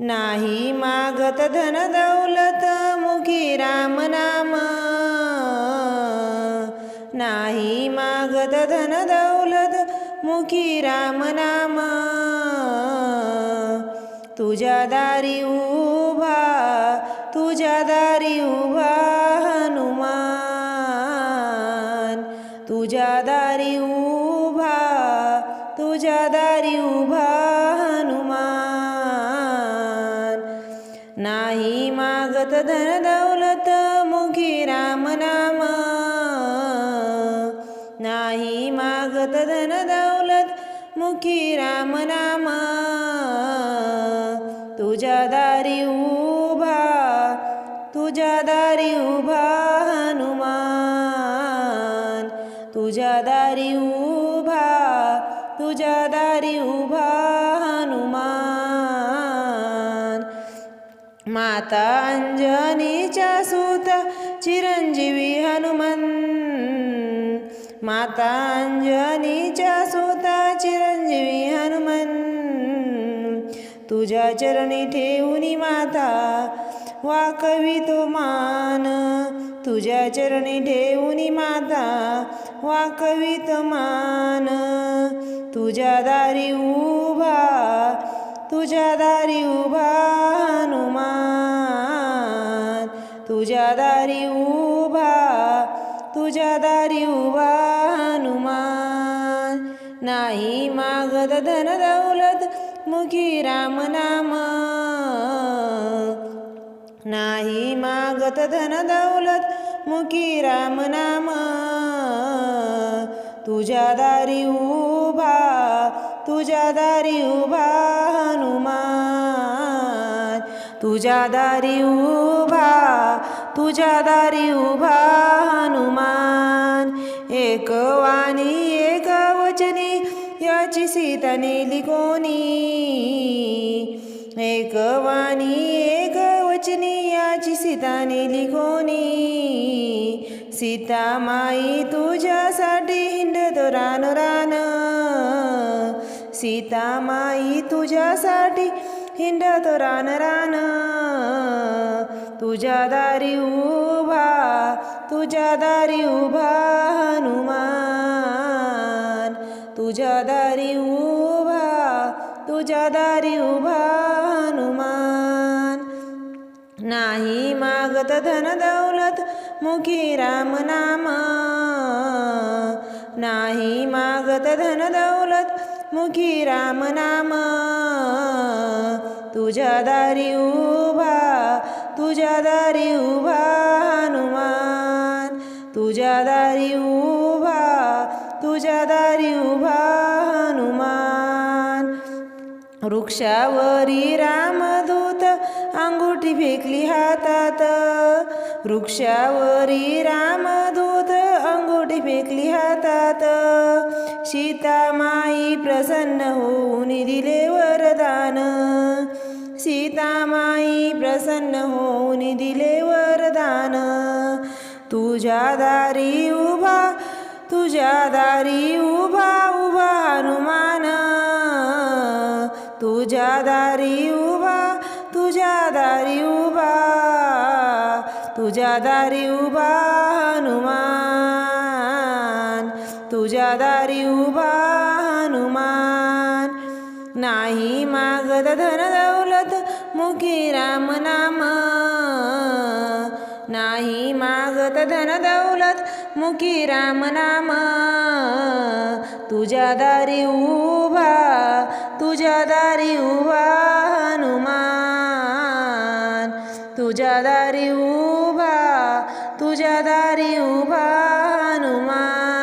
नाही मागत धन दौलत मुखी राम नाम. नाही मागत धन दौलत मुखी राम नाम. तुझ्या दारी उभा तुझ्या दारी उभा हनुमान. तुझ्या दारी उभा तुझ्या दारी उभा हनुमान. नाही मागत धन दौलत मुखी राम नाम. नाही मागत धन दौलत मुखी राम नाम. तुझ्या दारी उभा तुझ्या दारी उभा हनुमान. तुझ्या दारी उभा तुझ्या दारी उभा माता अंजनीच्या सूत चिरंजीवी हनुमन. माता अंजनीच्या सूता चिरंजीवी हनुमन. तुझ्या चरणी ठेवूनी माता वाकवी तो मान तुझ्या चरणी ठेवूनी माता वाकवी तो मान तुझ्या दारी उभा तुझ्या दारी उभा. तुझ्या दारी उभा तुझ्या दारी उभा हनुमान. नाही मागत धन दौलत मुखी राम नाम. नाही मागत धन दौलत मुखी राम नाम. तुझ्या दारी उभा तुझ्या दारी उभा हनुमान. तुझ्या दारी उभा तुझ्या दारी उभा हनुमान. एक वाणी एक वचनी याची सीता नेली कोणी? एक वाणी एक वचनी याची सीता नेली कोणी? सीता माई तुझ्यासाठी हिंडतो रान रान. सीता माई तुझ्यासाठी हिंडतो रान रान तुझ्या दारी उभा तुझ्या दारी उभा हनुमान. तुझ्या दारी उभा तुझ्या दारी उभा हनुमान. नाही मागत धन दौलत मुखी राम नाम. नाही मागत धन दौलत मुखी राम नाम तुझ्या दारी उभा तुझ्या दारी उभा हनुमान. तुझ्या दारी उभा तुझ्या दारी उभा हनुमान. वृक्षावरी रामदूत अंगुठी फेकली हातात. वृक्षावरी रामदूत अंगुठी फेकली हातात. सीतामाई प्रसन्न होऊन दिले वरदान. सीतामाई प्रसन्न होऊन दिले वरदान. तुझ्या दारी उभा तुझ्या दारी उभा उभा हनुमान. तुझ्या दारी उभा तुझ्या दारी उभा तुझ्या दारी उभा हनुमान. तुझ्या दारी उभा हनुमान. नाही मागत धन दौलत मुखी राम नाम. नाही मागत धन दौलत मुखी राम नाम. तुझ्या दारी उभा तुझ्या दारी उभा हनुमान. तुझ्या दारी उभा तुझ्या दारी उभा हनुमान.